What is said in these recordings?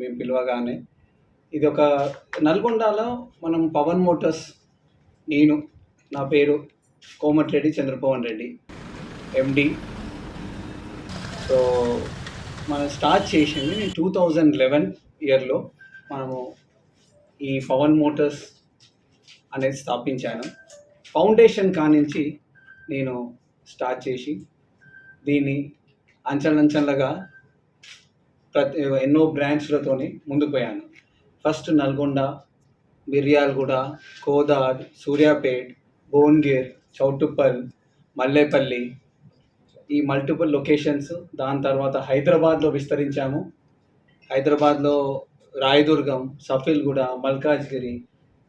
మేము పిలవగానే. ఇది ఒక నల్గొండలో మనం పవన్ మోటార్స్ నేను నా పేరు కోమటిరెడ్డి చంద్రపవన్ రెడ్డి ఎండి సో మనం స్టార్ట్ చేసింది నేను టూ థౌజండ్ లెవెన్ ఇయర్లో మనము ఈ పవన్ మోటార్స్ అనేది స్థాపించాను. ఫౌండేషన్ కానించి నేను స్టార్ట్ చేసి దీన్ని అంచెలంచెలుగా ప్రతి ఎన్నో బ్రాంచ్లతోని ముందుకు పోయాను. ఫస్ట్ నల్గొండ మిర్యాలగూడ కోదాడ్ సూర్యాపేట్ భువన్గిర్ చౌటుప్పల్ మల్లేపల్లి ఈ మల్టిపుల్ లొకేషన్స్. దాని తర్వాత హైదరాబాద్లో విస్తరించాము. హైదరాబాద్లో రాయదుర్గం సఫిల్గూడ మల్కాజ్గిరి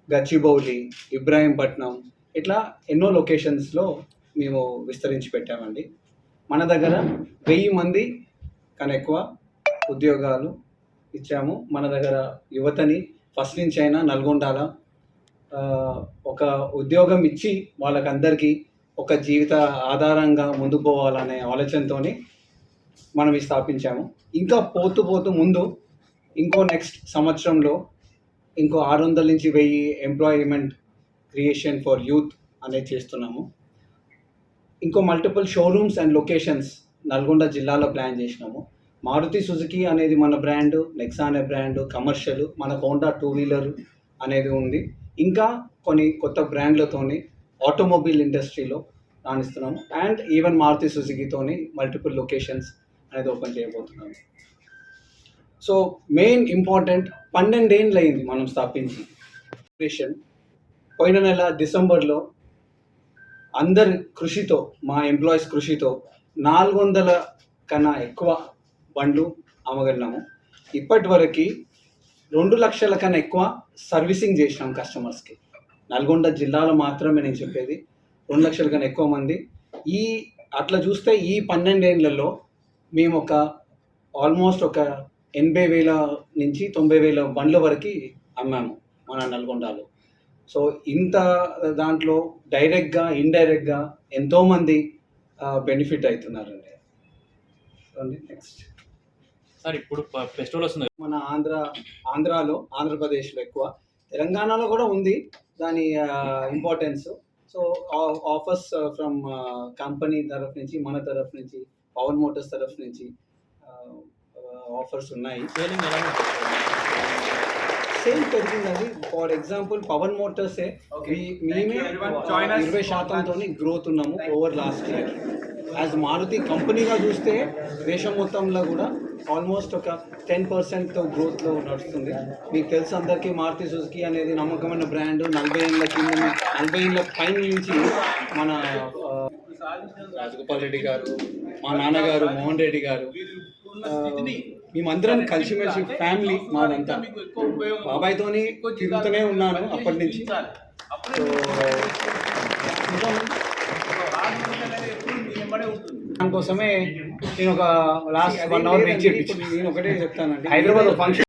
గచ్చిబౌలి ఇబ్రాహీంపట్నం ఇట్లా ఎన్నో లొకేషన్స్లో మేము విస్తరించి పెట్టామండి. మన దగ్గర వెయ్యి మంది కన్నా ఎక్కువ ఉద్యోగాలు ఇచ్చాము. మన దగ్గర యువతని ఫస్ట్ నుంచి అయినా నల్గొండాల ఒక ఉద్యోగం ఇచ్చి వాళ్ళకందరికీ ఒక జీవిత ఆధారంగా ముందుకు పోవాలనే ఆలోచనతోని మనం స్థాపించాము. ఇంకా పోతూ పోతూ ముందు ఇంకో నెక్స్ట్ సంవత్సరంలో ఇంకో ఆరు వందల నుంచి వెయ్యి ఎంప్లాయ్మెంట్ క్రియేషన్ ఫర్ యూత్ అనేది చేస్తున్నాము. ఇంకో multiple showrooms and locations Nalgonda జిల్లాలో ప్లాన్ చేసినాము. మారుతి సుజుకి అనేది మన బ్రాండ్ నెక్సా అనే బ్రాండ్ కమర్షియల్ మన హోండా టూ వీలర్ అనేది ఉంది. ఇంకా కొన్ని కొత్త బ్రాండ్లతోని ఆటోమొబైల్ ఇండస్ట్రీలో రాణిస్తున్నాము. అండ్ ఈవెన్ మారుతి సుజుకితోని మల్టిపుల్ లొకేషన్స్ అనేది ఓపెన్ చేయబోతున్నాము. సో మెయిన్ ఇంపార్టెంట్ పన్నెండేళ్ళు అయింది మనం స్థాపించి. ఆపరేషన్ పోయిన నెల డిసెంబర్లో అందరి కృషితో మా ఎంప్లాయీస్ కృషితో నాలుగు వందల కన్నా ఎక్కువ బండ్లు అమ్మగలిగినాము. ఇప్పటి వరకు రెండు లక్షల కన్నా ఎక్కువ సర్వీసింగ్ చేసినాం కస్టమర్స్కి. నల్గొండ జిల్లాలో మాత్రమే నేను చెప్పేది. రెండు లక్షల కన్నా ఎక్కువ మంది. ఈ అట్లా చూస్తే ఈ పన్నెండేళ్ళలో మేము ఒక ఆల్మోస్ట్ ఒక ఎనభై వేల నుంచి తొంభై వేల బండ్ల వరకు అమ్మాము మన నల్గొండలో. సో ఇంత దాంట్లో డైరెక్ట్గా ఇండైరెక్ట్గా ఎంతోమంది బెనిఫిట్ అవుతున్నారండి. నెక్స్ట్ సార్ ఇప్పుడు ఫెస్టివల్ వస్తుంది. మన ఆంధ్ర ఆంధ్రాలో ఆంధ్రప్రదేశ్లో ఎక్కువ. తెలంగాణలో కూడా ఉంది దాని importance so offers from company తరఫు నుంచి మన తరఫు నుంచి పవన్ మోటార్స్ తరఫు నుంచి ఆఫర్స్ ఉన్నాయి. సేమ్ పెరిగిందండి. ఫర్ ఎగ్జాంపుల్ పవన్ మోటార్సే మేమే ఇరవై శాతంతో గ్రోత్ ఉన్నాము over last year as Maruti కంపెనీగా చూస్తే దేశం మొత్తంలో కూడా ఆల్మోస్ట్ ఒక టెన్ పర్సెంట్ గ్రోత్లో నడుస్తుంది. మీకు తెలుసు అందరికీ మారుతి సుజుకి అనేది నమ్మకమైన బ్రాండ్ నలభై ఏళ్ళ కింద నలభై ఏళ్ళ పైన నుంచి మన రాజగోపాల్ రెడ్డి గారు మా నాన్నగారు మోహన్ రెడ్డి గారు మేమందరం కలిసిమెలిసి ఫ్యామిలీ మాదంతా. బాబాయ్తోని తిరుగుతూనే ఉన్నాను అప్పటి నుంచి. సో దానికోసమే నేను ఒక లాస్ట్ వన్ అవర్ నుంచి నేను ఒకటే చెప్తానండి. హైదరాబాద్ ఫంక్షన్